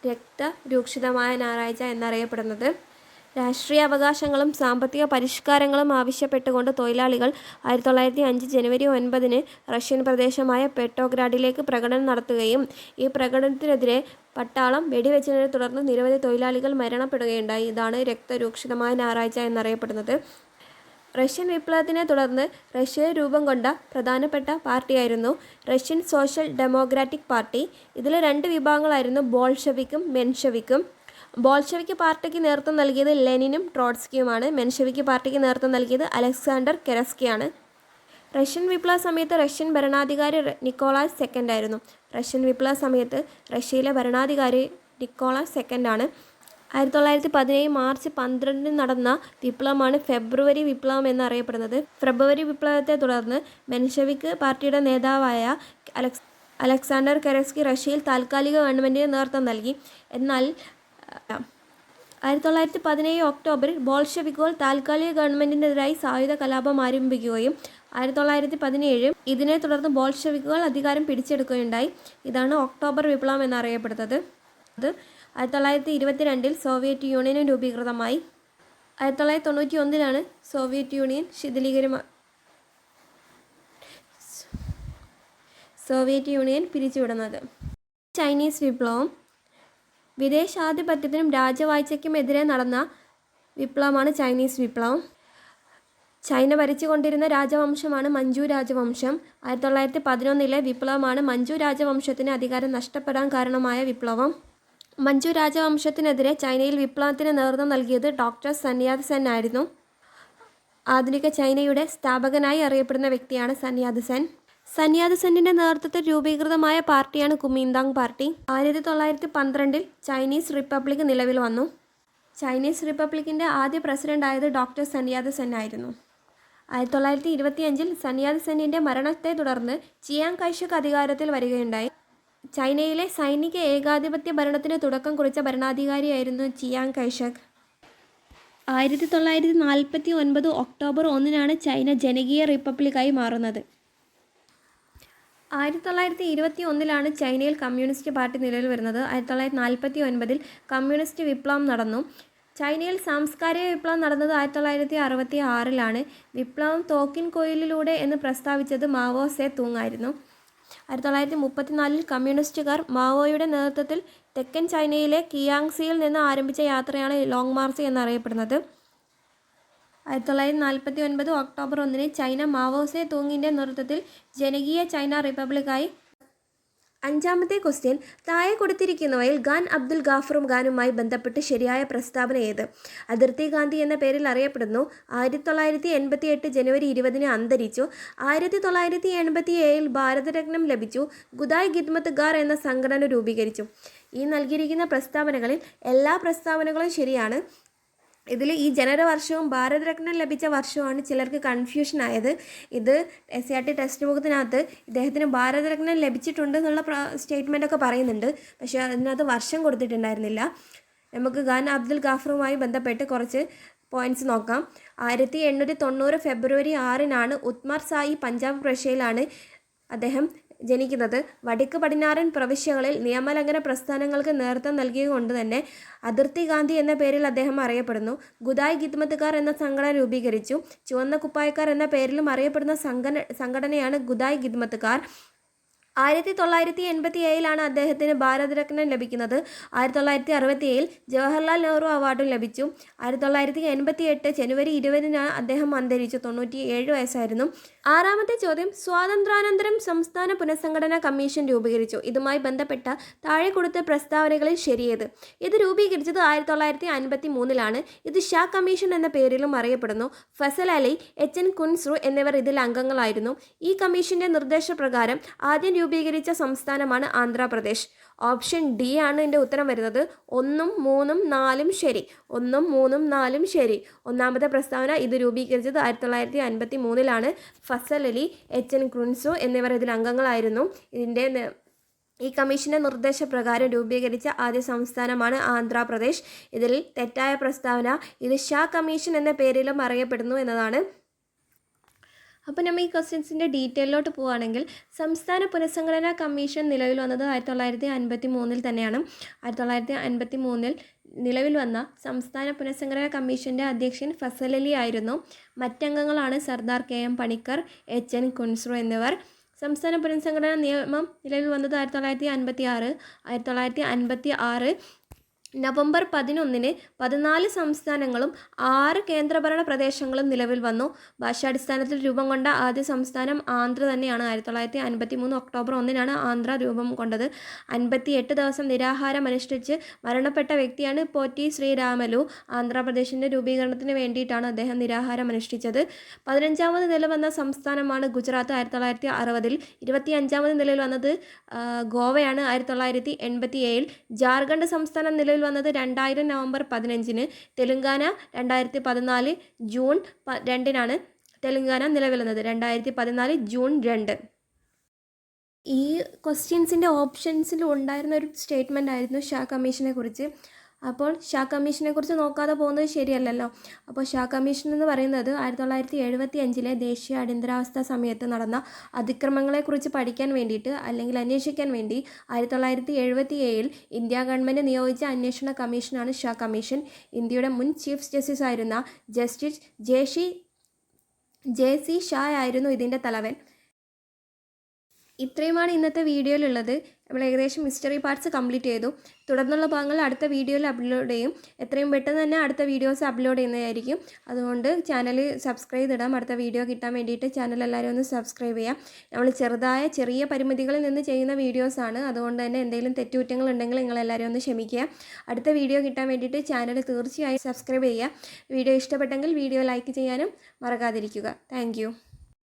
രക്തരൂക്ഷിതമായ ഞായറാഴ്ച എന്നറിയപ്പെടുന്നത്. രാഷ്ട്രീയ അവകാശങ്ങളും സാമ്പത്തിക പരിഷ്കാരങ്ങളും ആവശ്യപ്പെട്ടുകൊണ്ട് തൊഴിലാളികൾ ആയിരത്തി തൊള്ളായിരത്തി അഞ്ച് ജനുവരി ഒൻപതിന് റഷ്യൻ പ്രദേശമായ പെട്ടോഗ്രാഡിലേക്ക് പ്രകടനം നടത്തുകയും ഈ പ്രകടനത്തിനെതിരെ പട്ടാളം വെടിവെച്ചതിനെ തുടർന്ന് നിരവധി തൊഴിലാളികൾ മരണപ്പെടുകയുണ്ടായി. ഇതാണ് രക്തരൂക്ഷിതമായ ഞായറാഴ്ച എന്നറിയപ്പെടുന്നത്. റഷ്യൻ വിപ്ലവത്തിനെ തുടർന്ന് റഷ്യയിൽ രൂപം കൊണ്ട പ്രധാനപ്പെട്ട പാർട്ടിയായിരുന്നു റഷ്യൻ സോഷ്യൽ ഡെമോക്രാറ്റിക് പാർട്ടി. ഇതിലെ രണ്ട് വിഭാഗങ്ങളായിരുന്നു ബോൾഷവിക്കും മെൻഷെവിക്കും. ബോൾഷെവിക്ക് പാർട്ടിക്ക് നേതൃത്വം നൽകിയത് ലെനിനും ട്രോട്സ്കിയുമാണ്. മെൻഷെവിക്ക് പാർട്ടിക്ക് നേതൃത്വം നൽകിയത് അലക്സാണ്ടർ കെറസ്കിയാണ്. റഷ്യൻ വിപ്ലവ സമയത്ത് റഷ്യൻ ഭരണാധികാരി നിക്കോളാസ് സെക്കൻഡ് ആയിരുന്നു റഷ്യൻ വിപ്ലവ സമയത്ത് റഷ്യയിലെ ഭരണാധികാരി നിക്കോളാസ് സെക്കൻഡ് ആണ് ആയിരത്തി തൊള്ളായിരത്തി പതിനേഴ് മാർച്ച് പന്ത്രണ്ടിന് നടന്ന വിപ്ലവമാണ് ഫെബ്രുവരി വിപ്ലവം എന്നറിയപ്പെടുന്നത്. ഫെബ്രുവരി വിപ്ലവത്തെ തുടർന്ന് മെൻഷവിക്ക് പാർട്ടിയുടെ നേതാവായ അലക്സ് അലക്സാണ്ടർ കെറസ്കി റഷ്യയിൽ താൽക്കാലിക ഗവൺമെന്റിന് നേതൃത്വം നൽകി. എന്നാൽ ആയിരത്തി തൊള്ളായിരത്തി പതിനേഴ് ഒക്ടോബറിൽ ബോൾഷവിക്കോൾ താൽക്കാലിക ഗവൺമെന്റിനെതിരായി സായുധ കലാപം ആരംഭിക്കുകയും ആയിരത്തി തൊള്ളായിരത്തി പതിനേഴ് ഇതിനെ തുടർന്ന് ബോൾഷെവിക്കുകൾ അധികാരം പിടിച്ചെടുക്കുകയുണ്ടായി. ഇതാണ് ഒക്ടോബർ വിപ്ലവം എന്നറിയപ്പെടുന്നത്. അത് ആയിരത്തി തൊള്ളായിരത്തി ഇരുപത്തിരണ്ടിൽ സോവിയറ്റ് യൂണിയൻ രൂപീകൃതമായി. ആയിരത്തി തൊള്ളായിരത്തി തൊണ്ണൂറ്റി ഒന്നിലാണ് സോവിയറ്റ് യൂണിയൻ ശിഥിലീകരമ സോവിയറ്റ് യൂണിയൻ പിരിച്ചുവിടുന്നത്. ചൈനീസ് വിപ്ലവം വിദേശാധിപത്യത്തിനും രാജവാഴ്ചയ്ക്കുമെതിരെ നടന്ന വിപ്ലവമാണ് ചൈനീസ് വിപ്ലവം. ചൈന ഭരിച്ചുകൊണ്ടിരുന്ന രാജവംശമാണ് മഞ്ജു രാജവംശം. ആയിരത്തി തൊള്ളായിരത്തി പതിനൊന്നിലെ വിപ്ലവമാണ് മഞ്ജു രാജവംശത്തിന് അധികാരം നഷ്ടപ്പെടാൻ കാരണമായ വിപ്ലവം. മഞ്ജു രാജവംശത്തിനെതിരെ ചൈനയിൽ വിപ്ലവത്തിന് നേതൃത്വം നൽകിയത് ഡോക്ടർ സന്യാദ് സെൻ ആയിരുന്നു. ആധുനിക ചൈനയുടെ സ്ഥാപകനായി അറിയപ്പെടുന്ന വ്യക്തിയാണ് സന്യാദ് സെൻ. സന്യാദ് സെന്നിന്റെ നേതൃത്വത്തിൽ രൂപീകൃതമായ പാർട്ടിയാണ് കുമിന്താങ് പാർട്ടി. ആയിരത്തി തൊള്ളായിരത്തി പന്ത്രണ്ടിൽ ചൈനീസ് റിപ്പബ്ലിക് നിലവിൽ വന്നു. ചൈനീസ് റിപ്പബ്ലിക്കിന്റെ ആദ്യ പ്രസിഡന്റ് ആയത് ഡോക്ടർ സന്യാദ് സെൻ ആയിരുന്നു. ആയിരത്തി തൊള്ളായിരത്തി ഇരുപത്തിയഞ്ചിൽ സന്യാദ് സെന്നിന്റെ മരണത്തെ തുടർന്ന് ചിയാങ് കൈഷക് അധികാരത്തിൽ വരികയുണ്ടായി. ചൈനയിലെ സൈനിക ഏകാധിപത്യ ഭരണത്തിന് തുടക്കം കുറിച്ച ഭരണാധികാരിയായിരുന്നു ചിയാങ് കൈഷക്. ആയിരത്തി തൊള്ളായിരത്തി നാൽപ്പത്തി ഒൻപത് ഒക്ടോബർ ഒന്നിനാണ് ചൈന ജനകീയ റിപ്പബ്ലിക്കായി മാറുന്നത്. ആയിരത്തി തൊള്ളായിരത്തി ഇരുപത്തി ഒന്നിലാണ് ചൈനയിൽ കമ്മ്യൂണിസ്റ്റ് പാർട്ടി നിലവിൽ വരുന്നത് ആയിരത്തി തൊള്ളായിരത്തി നാൽപ്പത്തി ഒൻപതിൽ കമ്മ്യൂണിസ്റ്റ് വിപ്ലവം നടന്നു. ചൈനയിൽ സാംസ്കാരിക വിപ്ലവം നടന്നത് ആയിരത്തി തൊള്ളായിരത്തി അറുപത്തി ആറിലാണ് വിപ്ലവം തോക്കിൻ കോയിലിലൂടെ എന്ന് പ്രസ്താവിച്ചത് മാവോ സെ തൂങ് ആയിരുന്നു ആയിരത്തി തൊള്ളായിരത്തി മുപ്പത്തിനാലിൽ കമ്മ്യൂണിസ്റ്റുകാർ മാവോയുടെ നേതൃത്വത്തിൽ തെക്കൻ ചൈനയിലെ കിയാങ്സിയിൽ നിന്ന് ആരംഭിച്ച യാത്രയാണ് ലോങ് മാർച്ച് എന്നറിയപ്പെടുന്നത്. ആയിരത്തി തൊള്ളായിരത്തി നാൽപ്പത്തി ഒൻപത് ഒക്ടോബർ ഒന്നിന് ചൈന മാവോസെ തൂങ്ങിന്റെ നേതൃത്വത്തിൽ ജനകീയ ചൈന റിപ്പബ്ലിക്കായി അഞ്ചാമത്തെ ക്വസ്റ്റ്യൻ താഴെ കൊടുത്തിരിക്കുന്നവയിൽ ഖാൻ അബ്ദുൽ ഗാഫറും ഖാനുമായി ബന്ധപ്പെട്ട് ശരിയായ പ്രസ്താവന ഏത്? അതിർത്തി ഗാന്ധി എന്ന പേരിൽ അറിയപ്പെടുന്നു. ആയിരത്തി തൊള്ളായിരത്തി എൺപത്തി എട്ട് ജനുവരി ഇരുപതിന് അന്തരിച്ചു. ആയിരത്തി തൊള്ളായിരത്തി എൺപത്തി ഏഴിൽ ഭാരതരത്നം ലഭിച്ചു. ഗുദായ് ഖിദ്മത്ത് ഗാർ എന്ന സംഘടന രൂപീകരിച്ചു. ഈ നൽകിയിരിക്കുന്ന പ്രസ്താവനകളിൽ എല്ലാ പ്രസ്താവനകളും ശരിയാണ്. ഇതിൽ ഈ ജനനവർഷവും ഭാരതരത്നം ലഭിച്ച വർഷവുമാണ് ചിലർക്ക് കൺഫ്യൂഷൻ ആയത്. ഇത് S C R T text ബുക്കിനകത്ത് ഇദ്ദേഹത്തിന് ഭാരതരത്നം ലഭിച്ചിട്ടുണ്ട് എന്നുള്ള സ്റ്റേറ്റ്മെന്റ് ഒക്കെ പറയുന്നുണ്ട്. പക്ഷേ അതിനകത്ത് വർഷം കൊടുത്തിട്ടുണ്ടായിരുന്നില്ല. നമുക്ക് ഖാൻ അബ്ദുൽ ഗാഫറുമായി ബന്ധപ്പെട്ട് കുറച്ച് പോയിന്റ്സ് നോക്കാം. ആയിരത്തി എണ്ണൂറ്റി തൊണ്ണൂറ് ഫെബ്രുവരി ആറിനാണ് ഉത്മാർ സായി പഞ്ചാബ് പ്രവിശ്യയിലാണ് അദ്ദേഹം ജനിക്കുന്നത്. വടക്ക് പടിഞ്ഞാറൻ പ്രവിശ്യകളിൽ നിയമലംഘന പ്രസ്ഥാനങ്ങൾക്ക് നേതൃത്വം നൽകിയതുകൊണ്ട് തന്നെ അതിർത്തി ഗാന്ധി എന്ന പേരിൽ അദ്ദേഹം അറിയപ്പെടുന്നു. ഗുദായ് ഖിദ്മത്തുകാർ എന്ന സംഘടന രൂപീകരിച്ചു. ചുവന്ന കുപ്പായക്കാർ എന്ന പേരിലും അറിയപ്പെടുന്ന സംഘടന സംഘടനയാണ് ഗുദായ് ഖിദ്മത്തുകാർ. ആയിരത്തി തൊള്ളായിരത്തി എൺപത്തി ഏഴിലാണ് അദ്ദേഹത്തിന് ഭാരതരത്നം ലഭിക്കുന്നത്. ആയിരത്തി തൊള്ളായിരത്തി അറുപത്തി ഏഴിൽ ജവഹർലാൽ നെഹ്റു അവാർഡും ലഭിച്ചു. ആയിരത്തി തൊള്ളായിരത്തി എൺപത്തി എട്ട് ജനുവരി ഇരുപതിനാണ് അദ്ദേഹം അന്തരിച്ചു. തൊണ്ണൂറ്റി ഏഴ് വയസ്സായിരുന്നു. ആറാമത്തെ ചോദ്യം സ്വാതന്ത്ര്യാനന്തരം സംസ്ഥാന പുനഃസംഘടനാ കമ്മീഷൻ രൂപീകരിച്ചു. ഇതുമായി ബന്ധപ്പെട്ട താഴെ കൊടുത്ത പ്രസ്താവനകളിൽ ശരിയേത്. ഇത് രൂപീകരിച്ചത് ആയിരത്തി തൊള്ളായിരത്തി അൻപത്തി മൂന്നിലാണ് ഇത് ഷാ കമ്മീഷൻ എന്ന പേരിലും അറിയപ്പെടുന്നു. ഫസൽ അലി എച്ച് എൻ കുൻസ്രു എന്നിവർ ഇതിൽ അംഗങ്ങളായിരുന്നു. ഈ കമ്മീഷന്റെ നിർദ്ദേശപ്രകാരം ആദ്യം രൂപീകരിച്ച സംസ്ഥാനമാണ് ആന്ധ്രാപ്രദേശ്. ഓപ്ഷൻ ഡി ആണ് എന്റെ ഉത്തരം വരുന്നത്. ഒന്നും മൂന്നും നാലും ശരി. ഒന്നും മൂന്നും നാലും ശരി. ഒന്നാമത്തെ പ്രസ്താവന ഇത് രൂപീകരിച്ചത് ആയിരത്തി തൊള്ളായിരത്തി അൻപത്തി മൂന്നിലാണ് ഫസൽ അലി എച്ച് എൻ ക്രുൻസു എന്നിവർ ഇതിൽ അംഗങ്ങളായിരുന്നു. ഇതിന്റെ ഈ കമ്മീഷന്റെ നിർദ്ദേശപ്രകാരം രൂപീകരിച്ച ആദ്യ സംസ്ഥാനമാണ് ആന്ധ്രാപ്രദേശ്. ഇതിൽ തെറ്റായ പ്രസ്താവന ഇത് ഷാ കമ്മീഷൻ എന്ന പേരിലും അറിയപ്പെടുന്നു എന്നതാണ്. അപ്പോൾ നമ്മൾ ഈ ക്വസ്റ്റ്യൻസിന്റെ ഡീറ്റെയിലോട്ട് പോവുകയാണെങ്കിൽ സംസ്ഥാന പുനഃസംഘടനാ കമ്മീഷൻ നിലവിൽ വന്നത് ആയിരത്തി തൊള്ളായിരത്തി അൻപത്തി മൂന്നിൽ തന്നെയാണ്. ആയിരത്തി തൊള്ളായിരത്തി അൻപത്തി മൂന്നിൽ നിലവിൽ വന്ന സംസ്ഥാന പുനഃസംഘടനാ കമ്മീഷന്റെ അധ്യക്ഷൻ ഫസൽ അലി ആയിരുന്നു. മറ്റംഗങ്ങളാണ് Sardar K M Panikkar H N Kunzru എന്നിവർ. സംസ്ഥാന പുനഃസംഘടനാ നിയമം നിലവിൽ വന്നത് ആയിരത്തി തൊള്ളായിരത്തി അൻപത്തി ആറ് ആയിരത്തി തൊള്ളായിരത്തി അൻപത്തി ആറ് നവംബർ പതിനൊന്നിന് പതിനാല് സംസ്ഥാനങ്ങളും ആറ് കേന്ദ്രഭരണ പ്രദേശങ്ങളും നിലവിൽ വന്നു. ഭാഷാടിസ്ഥാനത്തിൽ രൂപം കൊണ്ട ആദ്യ സംസ്ഥാനം ആന്ധ്ര തന്നെയാണ്. ആയിരത്തി തൊള്ളായിരത്തി അൻപത്തി മൂന്ന് ഒക്ടോബർ ഒന്നിനാണ് ആന്ധ്ര രൂപം കൊണ്ടത്. അൻപത്തി എട്ട് ദിവസം നിരാഹാരം അനുഷ്ഠിച്ച് മരണപ്പെട്ട വ്യക്തിയാണ് പോറ്റി ശ്രീരാമലു. ആന്ധ്രാപ്രദേശിന്റെ രൂപീകരണത്തിന് വേണ്ടിയിട്ടാണ് അദ്ദേഹം നിരാഹാരം അനുഷ്ഠിച്ചത്. പതിനഞ്ചാമത് നില വന്ന സംസ്ഥാനമാണ് ഗുജറാത്ത്. ആയിരത്തി തൊള്ളായിരത്തി അറുപതിൽ ഇരുപത്തി അഞ്ചാമത് നിലയിൽ വന്നത് ഗോവയാണ്. ആയിരത്തി തൊള്ളായിരത്തി എൺപത്തി ഏഴിൽ ജാർഖണ്ഡ് സംസ്ഥാനം നിലവിൽ വന്നത് രണ്ടായിരം നവംബർ പതിനഞ്ചിന്. തെലുങ്കാന രണ്ടായിരത്തി പതിനാല് ജൂൺ രണ്ടിനാണ് തെലുങ്കാന നിലവിൽ വന്നത് രണ്ടായിരത്തി പതിനാല് ജൂൺ രണ്ട്. ഈ ക്വസ്റ്റ്യൻസിന്റെ ഓപ്ഷൻസിൽ ഉണ്ടായിരുന്ന ഒരു സ്റ്റേറ്റ്മെന്റ് ആയിരുന്നു ഷാ കമ്മീഷനെ കുറിച്ച്. അപ്പോൾ ഷാ കമ്മീഷനെ കുറിച്ച് നോക്കാതെ പോകുന്നത് ശരിയല്ലല്ലോ. അപ്പോൾ ഷാ കമ്മീഷൻ എന്ന് പറയുന്നത് ആയിരത്തി തൊള്ളായിരത്തി എഴുപത്തി അഞ്ചിലെ ദേശീയ അടിയന്തരാവസ്ഥ സമയത്ത് നടന്ന അതിക്രമങ്ങളെക്കുറിച്ച് പഠിക്കാൻ വേണ്ടിയിട്ട് അല്ലെങ്കിൽ അന്വേഷിക്കാൻ വേണ്ടി ആയിരത്തി തൊള്ളായിരത്തി എഴുപത്തി ഏഴിൽ ഇന്ത്യ ഗവൺമെന്റ് നിയോഗിച്ച അന്വേഷണ കമ്മീഷനാണ് ഷാ കമ്മീഷൻ. ഇന്ത്യയുടെ മുൻ ചീഫ് ജസ്റ്റിസ് ആയിരുന്ന ജസ്റ്റിസ് ജെ ഷി ജെ സി ഷാ ആയിരുന്നു ഇതിന്റെ തലവൻ. ഇത്രയുമാണ് ഇന്നത്തെ വീഡിയോയിലുള്ളത്. നമ്മൾ ഏകദേശം മിസ്റ്ററി പാർട്സ് കംപ്ലീറ്റ് ചെയ്തു. തുടർന്നുള്ള ഭാഗങ്ങൾ അടുത്ത വീഡിയോയിൽ അപ്ലോഡ് ചെയ്യും. എത്രയും പെട്ടെന്ന് തന്നെ അടുത്ത വീഡിയോസ് അപ്ലോഡ് ചെയ്യുന്നതായിരിക്കും. അതുകൊണ്ട് ചാനൽ സബ്സ്ക്രൈബ് ചെയ്തിടാം. അടുത്ത വീഡിയോ കിട്ടാൻ വേണ്ടിയിട്ട് ചാനൽ എല്ലാവരും ഒന്ന് സബ്സ്ക്രൈബ് ചെയ്യാം. നമ്മൾ ചെറുതായ ചെറിയ പരിമിതികളിൽ നിന്ന് ചെയ്യുന്ന വീഡിയോസാണ് അതുകൊണ്ട് തന്നെ എന്തെങ്കിലും തെറ്റുകുറ്റങ്ങൾ ഉണ്ടെങ്കിൽ നിങ്ങളെല്ലാവരും ഒന്ന് ക്ഷമിക്കുക. അടുത്ത വീഡിയോ കിട്ടാൻ വേണ്ടിയിട്ട് ചാനൽ തീർച്ചയായും സബ്സ്ക്രൈബ് ചെയ്യുക. വീഡിയോ ഇഷ്ടപ്പെട്ടെങ്കിൽ വീഡിയോ ലൈക്ക് ചെയ്യാനും മറക്കാതിരിക്കുക. താങ്ക്